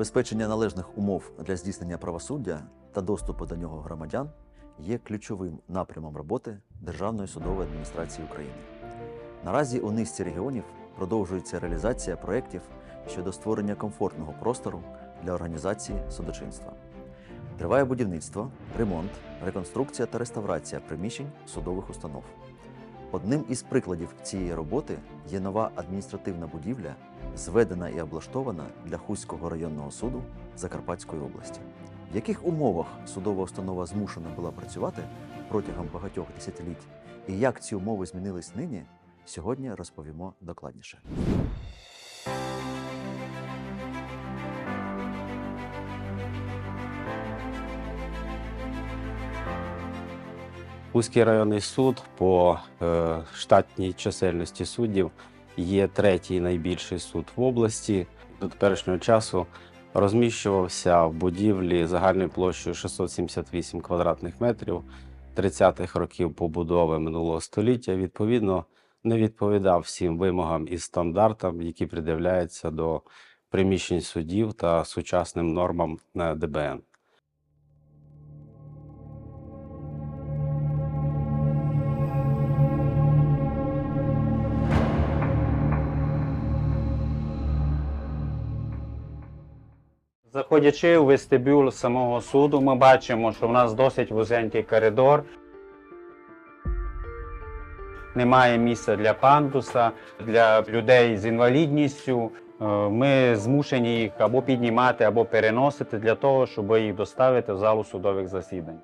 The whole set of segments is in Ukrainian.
Забезпечення належних умов для здійснення правосуддя та доступу до нього громадян є ключовим напрямом роботи Державної судової адміністрації України. Наразі у низці регіонів продовжується реалізація проєктів щодо створення комфортного простору для організації судочинства. Триває будівництво, ремонт, реконструкція та реставрація приміщень судових установ. Одним із прикладів цієї роботи є нова адміністративна будівля, зведена і облаштована для Хуського районного суду Закарпатської області. В яких умовах судова установа змушена була працювати протягом багатьох десятиліть, і як ці умови змінились нині, сьогодні розповімо докладніше. Хуський районний суд по е, штатній чисельності суддів є третій найбільший суд в області. До теперішнього часу розміщувався в будівлі загальною площею 678 квадратних метрів 30-х років побудови минулого століття. Відповідно, не відповідав всім вимогам і стандартам, які пред'являються до приміщень судів та сучасним нормам е, ДБН. Заходячи у вестибюль самого суду, ми бачимо, що в нас досить вузенький коридор. Немає місця для пандуса, для людей з інвалідністю. Е, Ми змушені їх або піднімати, або переносити для того, щоб їх доставити в залу судових засідань.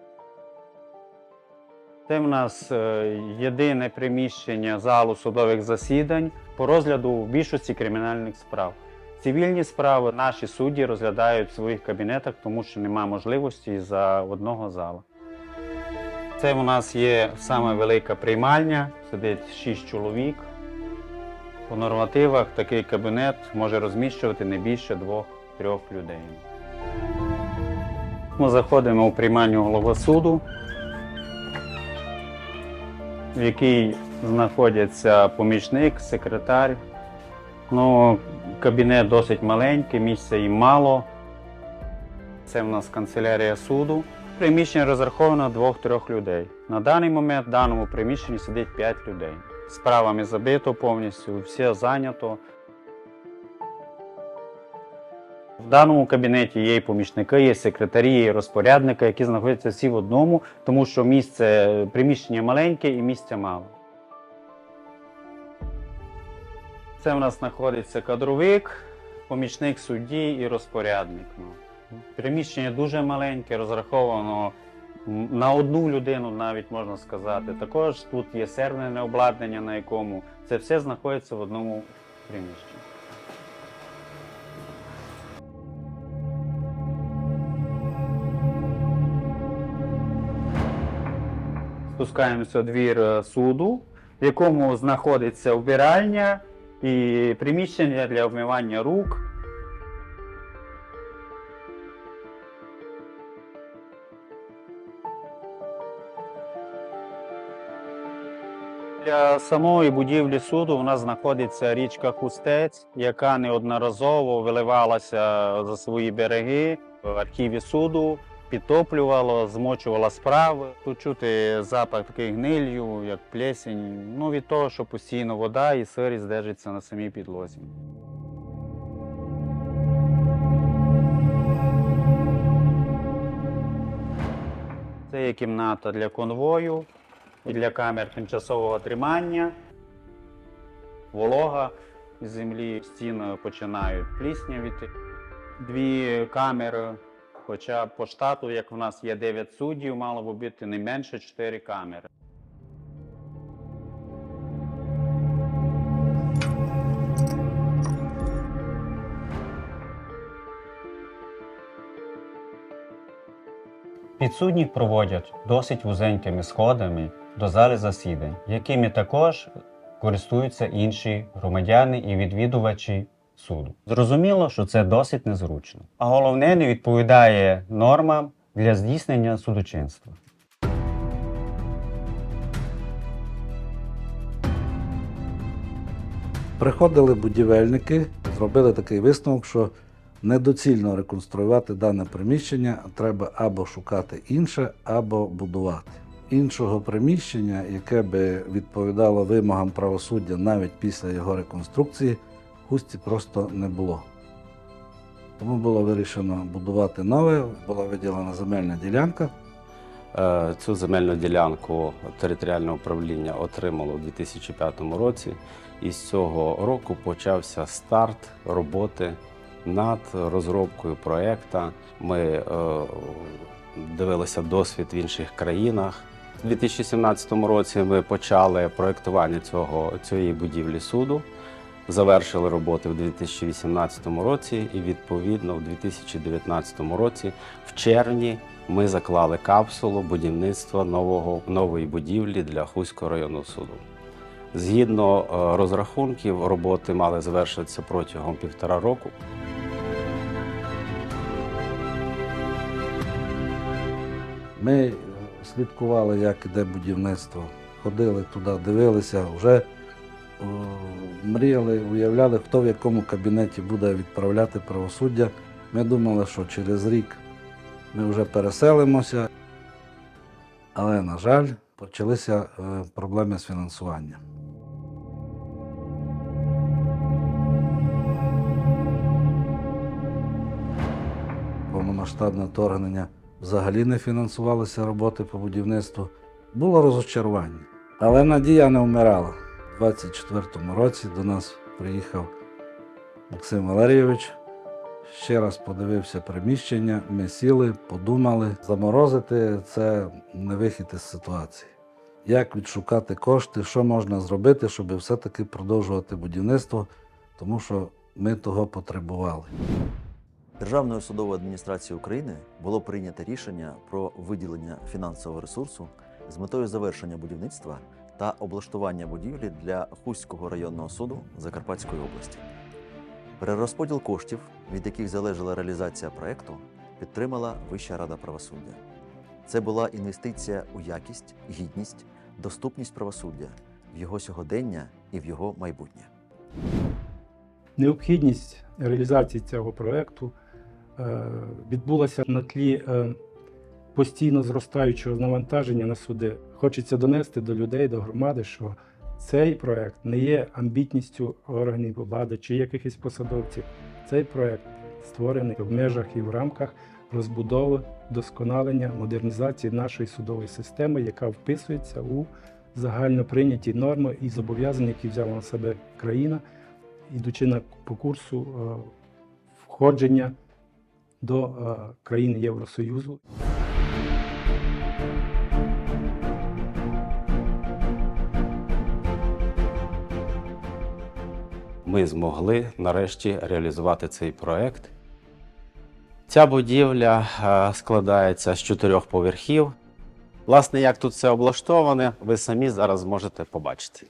Це в нас е, єдине приміщення залу судових засідань по розгляду в більшості кримінальних справ. Цивільні справи наші судді розглядають в своїх кабінетах, тому що немає можливості за одного зала. Це у нас є саме велика приймальня, сидить 6 чоловік. По нормативах такий кабінет може розміщувати не більше двох-трьох людей. Ми заходимо у приймальню голови суду, в якій знаходяться помічник, секретар, Ну, кабінет досить маленький, місця їм мало. Це в нас канцелярія суду. Приміщення розраховано двох-трьох людей. На даний момент в даному приміщенні сидить 5 людей. Справами забито повністю, все зайнято. В даному кабінеті є і помічники, є секретарі, є розпорядники, які знаходяться всі в одному, тому що місце, приміщення маленьке і місця мало. Це в нас знаходиться кадровик, помічник судді і розпорядник. Ну, Приміщення дуже маленьке, розраховано на одну людину, навіть можна сказати. Також тут є серверне обладнання, на якому це все знаходиться в одному приміщенні. Спускаємося в двір е, суду, в якому знаходиться вбиральня і приміщення для вмивання рук. Для самої будівлі суду у нас знаходиться річка Хустець, яка неодноразово виливалася за свої береги в архіві суду, підтоплювало, змочувала справи. Тут чути запах такий гнилью, як плесень. Ну від того, що постійно вода і сирість держиться на самій підлозі. Це є кімната для конвою і для камер тимчасового тримання. Волога з землі стіни починають пліснявіти. Дві камери, хоча по штату, як в нас є 9 суддів, мало б бути не менше 4 камери. Підсудніх проводять досить вузенькими сходами до зали засідань, якими також користуються інші громадяни і відвідувачі суду. Зрозуміло, що це досить незручно. А головне, не відповідає нормам для здійснення судочинства. Приходили будівельники, зробили такий висновок, що недоцільно реконструювати дане приміщення, треба або шукати інше, або будувати. Іншого приміщення, яке би відповідало вимогам правосуддя навіть після його реконструкції, в Хусті просто не було. Тому було вирішено будувати нове, була виділена земельна ділянка. Е, Цю земельну ділянку територіальне управління отримало у 2005 році, і з цього року почався старт роботи над розробкою проекту. Ми е, дивилися досвід в інших країнах. У 2017 році ми почали проектування цього, цієї будівлі суду. Завершили роботи в 2018 році, і відповідно в 2019 році, в червні, ми заклали капсулу будівництва нового нової будівлі для Хуського районного суду. Згідно е, розрахунків, роботи мали завершитися протягом півтора року. Ми е, слідкували, як іде будівництво, ходили туди, дивилися, вже мріяли, уявляли, хто в якому кабінеті буде відправляти правосуддя. Ми думали, що через рік ми вже переселимося, але, на жаль, почалися е, проблеми з фінансуванням. повномасштабне вторгнення взагалі не фінансувалися роботи по будівництву. Було розочарування. Але надія не вмирала. У 24-му році до нас приїхав Максим Валерійович. Ще раз подивився приміщення, ми сіли, подумали. Заморозити це не вихід із ситуації. Як відшукати кошти, що можна зробити, щоб все-таки продовжувати будівництво, тому що ми того потребували. Державною судовою адміністрацією України було прийнято рішення про виділення фінансового ресурсу з метою завершення будівництва та облаштування будівлі для Хуського районного суду Закарпатської області. Перерозподіл коштів, від яких залежала реалізація проекту, підтримала Вища рада правосуддя. Це була інвестиція у якість, гідність, доступність правосуддя в його сьогодення і в його майбутнє. Необхідність реалізації цього проекту е, відбулася на тлі е, постійно зростаючого навантаження на суди. Хочеться донести до людей, до громади, що цей проект не є амбітністю органів влади чи якихось посадовців. Цей проект створений в межах і в рамках розбудови, досконалення, модернізації нашої судової системи, яка вписується у загально прийняті норми і зобов'язання, які взяла на себе країна ідучи на по курсу е, входження до е, країн Євросоюзу. Ми змогли нарешті реалізувати цей проект. Ця будівля е, складається з чотирьох поверхів. Власне, як тут все облаштоване, ви самі зараз можете побачити.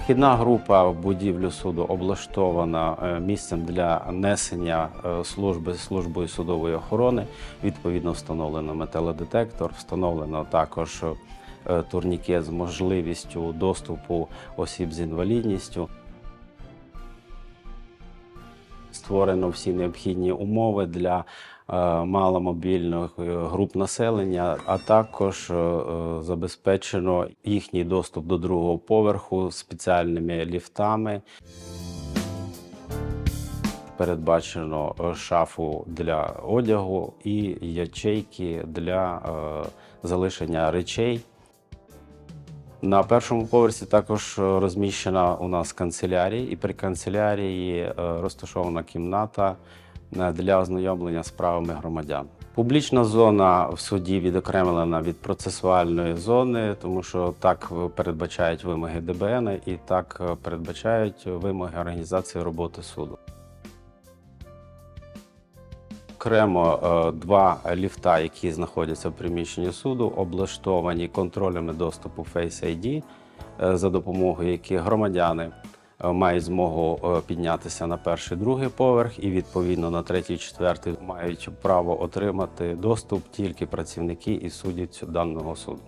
Вхідна група в будівлю суду облаштована е, місцем для несення е, служби службою судової охорони. Відповідно, встановлено металодетектор, встановлено також турнікет з можливістю доступу осіб з інвалідністю. Створено всі необхідні умови для е, маломобільних е, груп населення, а також е, е, забезпечено їхній доступ до другого поверху спеціальними ліфтами. Передбачено е, шафу для одягу і ячейки для е, залишення речей. На першому поверсі також е, розміщена у нас канцелярія, і при канцелярії е, розташована кімната е, для ознайомлення з правами громадян. Публічна зона в суді відокремлена від процесуальної зони, тому що так передбачають вимоги ДБН і так передбачають вимоги організації роботи суду. Окремо е, два ліфта, які знаходяться в приміщенні суду, облаштовані контролями доступу Face ID, е, за допомогою яких громадяни е, мають змогу піднятися на перший другий поверх, і відповідно на третій, четвертий мають право отримати доступ тільки працівники і судді даного суду.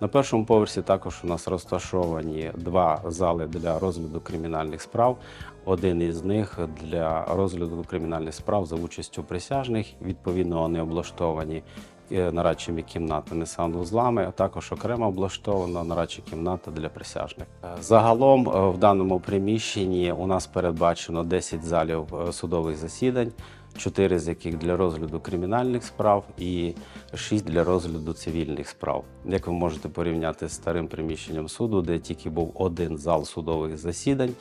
На першому поверсі також у нас розташовані два зали для розгляду кримінальних справ. Один із них для розгляду кримінальних справ за участю присяжних. Відповідно, вони облаштовані е, нарадчими кімнатами санвузлами, а також окремо облаштована нарадча кімната для присяжних. Е, Загалом е, в даному приміщенні у нас передбачено 10 залів судових засідань, 4 з яких для розгляду кримінальних справ і 6 для розгляду цивільних справ. Як ви можете порівняти з старим приміщенням суду, де тільки був один зал судових засідань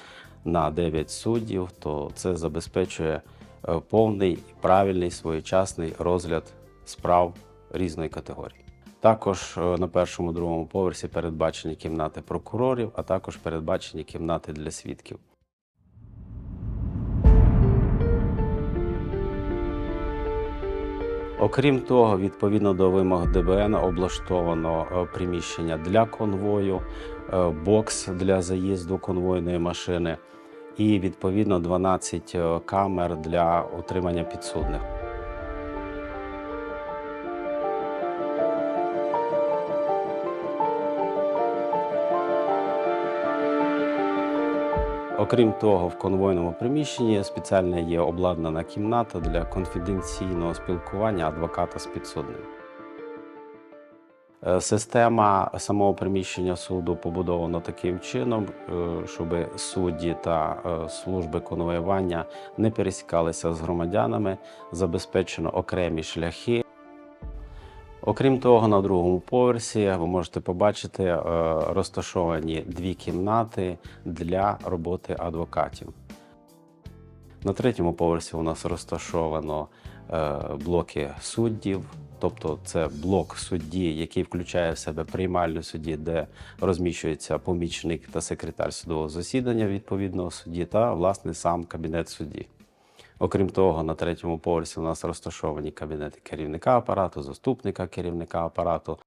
на 9 суддів, то це забезпечує е, повний, правильний, своєчасний розгляд справ різної категорії. Також е, на першому другому поверсі передбачені кімнати прокурорів, а також передбачені кімнати для свідків. Окрім того, відповідно до вимог ДБН облаштовано е, приміщення для конвою, е, бокс для заїзду конвойної машини і відповідно 12 е, камер для утримання підсудних. Окрім того, в конвойному приміщенні спеціально є обладнана кімната для конфіденційного спілкування адвоката з підсудним. Е, Система самого приміщення суду побудована таким чином, е, щоб судді та е, служби конвоювання не пересікалися з громадянами, забезпечено окремі шляхи. Окрім того, на другому поверсі ви можете побачити е, розташовані дві кімнати для роботи адвокатів. На третьому поверсі у нас розташовано е, блоки суддів, тобто це блок судді, який включає в себе приймальну судді, де розміщується помічник та секретар судового засідання відповідного судді, та власне сам кабінет судді. Окрім того, на третьому поверсі у нас розташовані кабінети керівника апарату, заступника керівника апарату.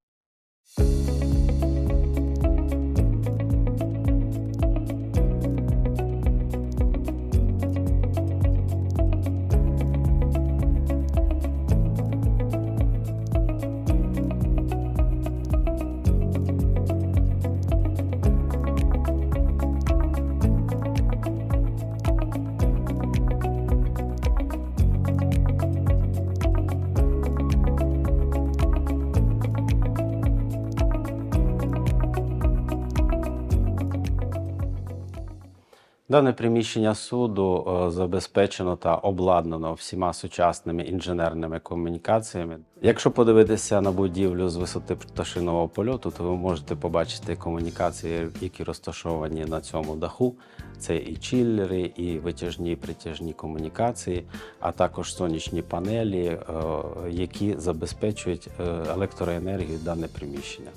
Дане приміщення суду е, забезпечено та обладнано всіма сучасними інженерними комунікаціями. Якщо подивитися на будівлю з висоти пташиного польоту, то ви можете побачити комунікації, які розташовані на цьому даху. Це і чиллери, і витяжні і притяжні комунікації, а також сонячні панелі, е, які забезпечують е, електроенергію дане приміщення.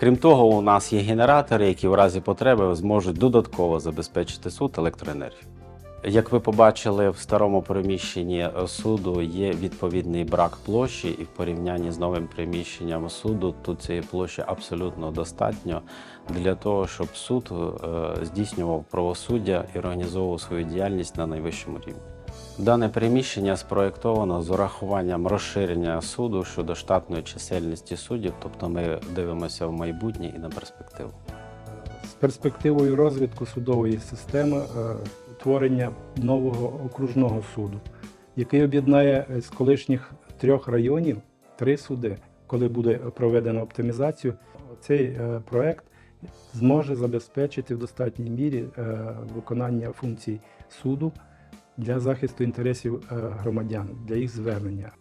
Крім того, у нас є генератори, які в разі потреби зможуть додатково забезпечити суд електроенергію. Як ви побачили, в старому приміщенні суду є відповідний брак площі, і в порівнянні з новим приміщенням суду тут цієї площі абсолютно достатньо для того, щоб суд е, здійснював правосуддя і організовував свою діяльність на найвищому рівні. Дане приміщення спроєктовано з урахуванням розширення суду щодо штатної чисельності суддів, тобто ми дивимося в майбутнє і на перспективу. з перспективою розвитку судової системи е, утворення нового окружного суду, який об'єднає е, з колишніх трьох районів три суди. Коли буде проведено оптимізацію, цей е, проект зможе забезпечити в достатній мірі виконання функцій суду для захисту інтересів е, громадян, для їх звернення.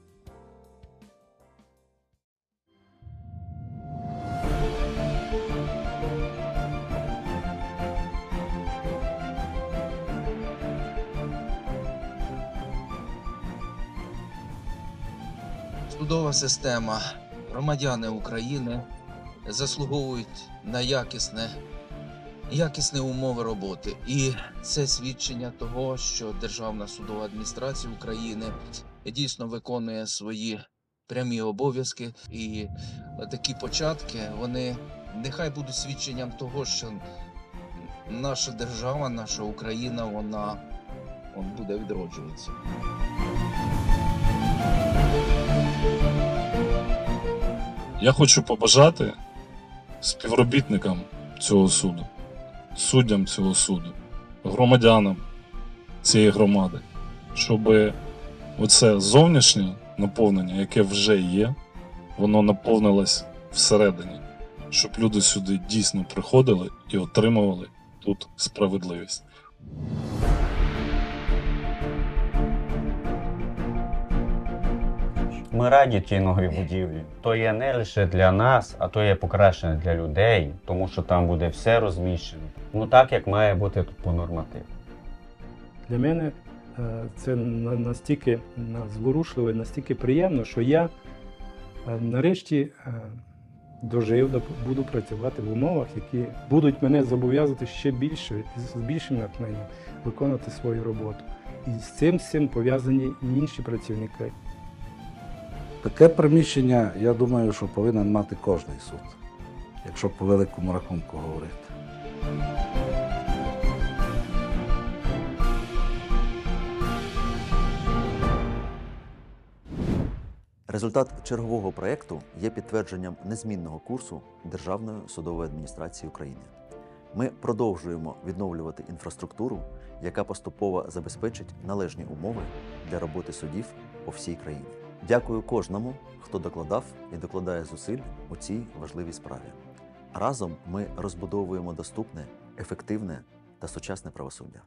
Судова система, громадяни України заслуговують на якісне, якісні умови роботи. І це свідчення того, що Державна судова адміністрація України дійсно виконує свої прямі обов'язки. І такі початки вони нехай будуть свідченням того, що наша держава, наша Україна, вона, буде відроджуватися. Я хочу побажати співробітникам цього суду, суддям цього суду, громадянам цієї громади, щоб оце зовнішнє наповнення, яке вже є, воно наповнилось всередині, щоб люди сюди дійсно приходили і отримували тут справедливість. Ми раді тій новій будівлі. То є не лише для нас, а то є покращення для людей, тому що там буде все розміщено. Ну так, як має бути тут по нормативу. Для мене е, це настільки зворушливо і настільки приємно, що я е, нарешті е, дожив, до- буду працювати в умовах, які будуть мене зобов'язати ще більше, з більшим натхненням виконувати свою роботу. І з цим цим пов'язані інші працівники. Таке приміщення, я думаю, що повинен мати кожний суд, якщо по великому рахунку говорити. Результат чергового проєкту є підтвердженням незмінного курсу Державної судової адміністрації України. Ми продовжуємо відновлювати інфраструктуру, яка поступово забезпечить належні умови для роботи судів по всій країні. Дякую кожному, хто докладав і докладає зусиль у цій важливій справі. Разом ми розбудовуємо доступне, ефективне та сучасне правосуддя.